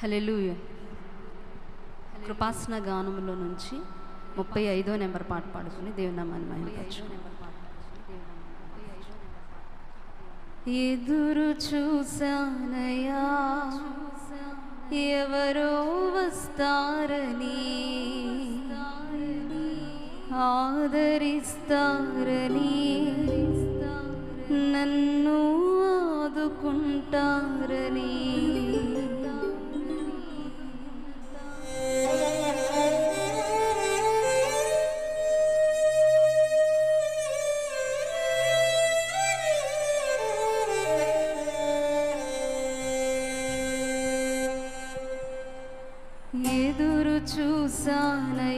Hallelujah కృపాసన గానములో నుంచి ముప్పై ఐదో నెంబర్ పాట పాడుకుని దేవునామాన్ని మహిమపరచు ఎదురు చూసానయా ఎవరో వస్తారని ఆదరిస్తారని నన్ను ఆదుకుంటారు. ఎదురు చూసానయా ఎవరో